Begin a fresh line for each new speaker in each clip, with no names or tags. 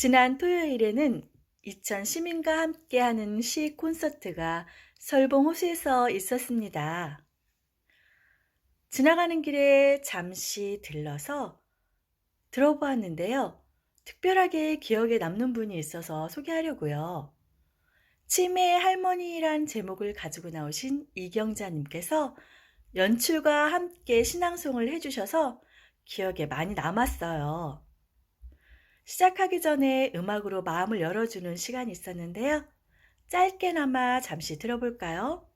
지난 토요일에는 이천 시민과 함께하는 시 콘서트가 설봉 호수에서 있었습니다. 지나가는 길에 잠시 들러서 들어보았는데요. 특별하게 기억에 남는 분이 있어서 소개하려고요. 치매 할머니란 제목을 가지고 나오신 이경자님께서 연출과 함께 신앙송을 해주셔서 기억에 많이 남았어요. 시작하기 전에 음악으로 마음을 열어주는 시간이 있었는데요. 짧게나마 잠시 들어볼까요?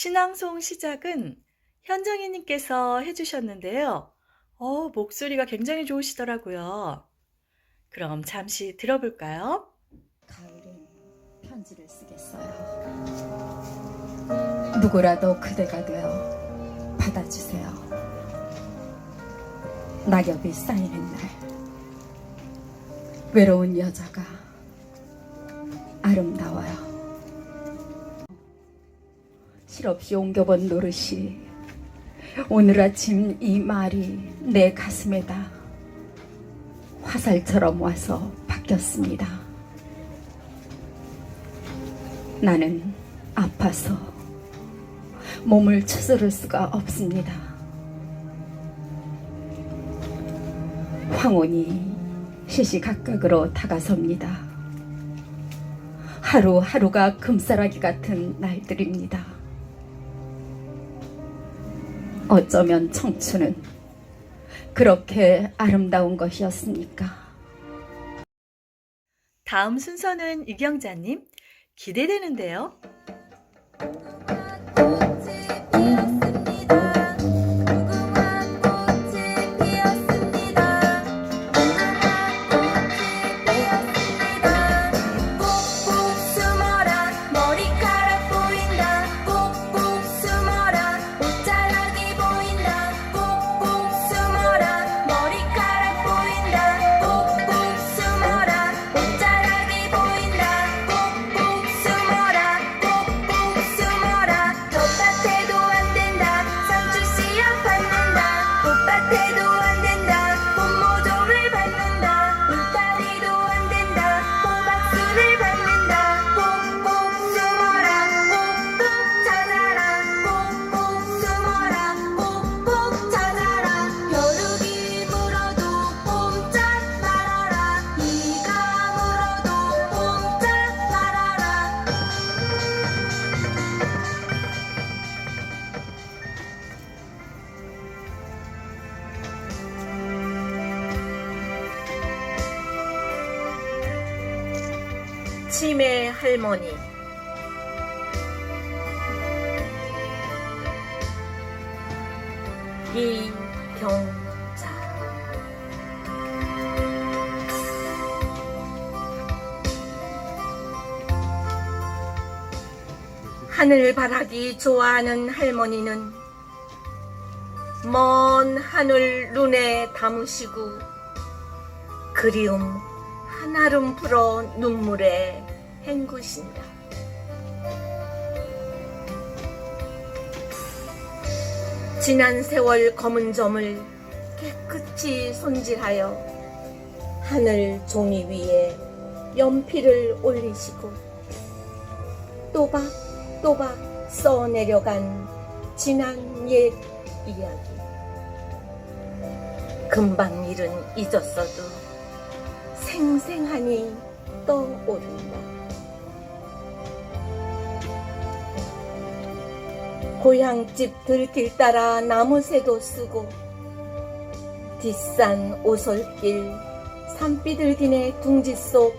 신앙송 시작은 현정이님께서 해주셨는데요. 어, 목소리가 굉장히 좋으시더라고요. 그럼 잠시 들어볼까요?
가을은 편지를 쓰겠어요. 누구라도 그대가 되어 받아주세요. 낙엽이 쌓이는 날, 외로운 여자가 아름다워요. 실없이 옮겨본 노릇이 오늘 아침 이 말이 내 가슴에다 화살처럼 와서 바뀌었습니다. 나는 아파서 몸을 추스를 수가 없습니다. 황혼이 시시각각으로 다가섭니다. 하루하루가 금사라기 같은 날들입니다. 어쩌면 청춘은 그렇게 아름다운 것이었습니까?
다음 순서는 이경자님. 기대되는데요. 치매 할머니. 이경자. 하늘바라기 좋아하는 할머니는 먼 하늘 눈에 담으시고
그리움 한아름 불어 눈물에 헹구신다. 지난 세월 검은 점을 깨끗이 손질하여 하늘 종이 위에 연필을 올리시고 또박또박 써내려간 지난 옛 이야기. 금방 일은 잊었어도 생생하니 떠오른다. 고향집 들길 따라 나무새도 쓰고 뒷산 오솔길 산비둘기네 둥지 속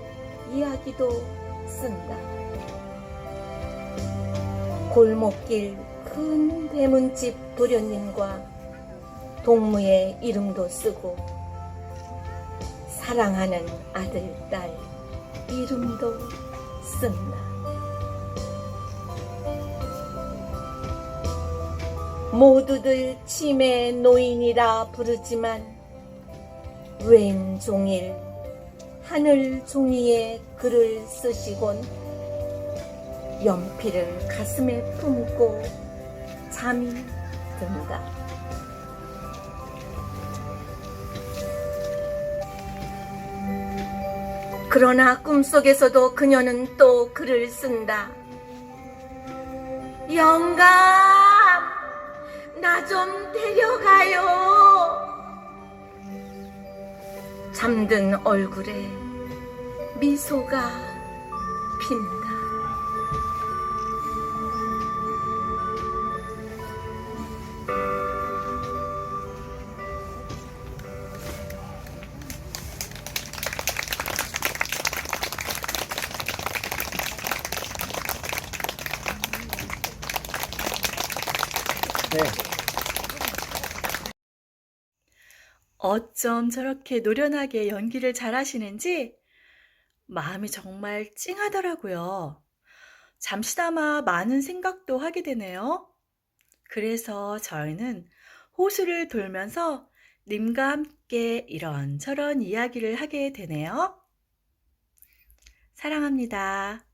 이야기도 쓴다. 골목길 큰 대문집 도련님과 동무의 이름도 쓰고 사랑하는 아들, 딸 이름도 쓴다. 모두들 치매 노인이라 부르지만 웬 종일 하늘 종이에 글을 쓰시곤 연필을 가슴에 품고 잠이 든다. 그러나 꿈속에서도 그녀는 또 글을 쓴다. 영감, 나 좀 데려가요. 잠든 얼굴에 미소가 핀다.
어쩜 저렇게 노련하게 연기를 잘하시는지 마음이 정말 찡하더라고요. 잠시나마 많은 생각도 하게 되네요. 그래서 저희는 호수를 돌면서 님과 함께 이런저런 이야기를 하게 되네요. 사랑합니다.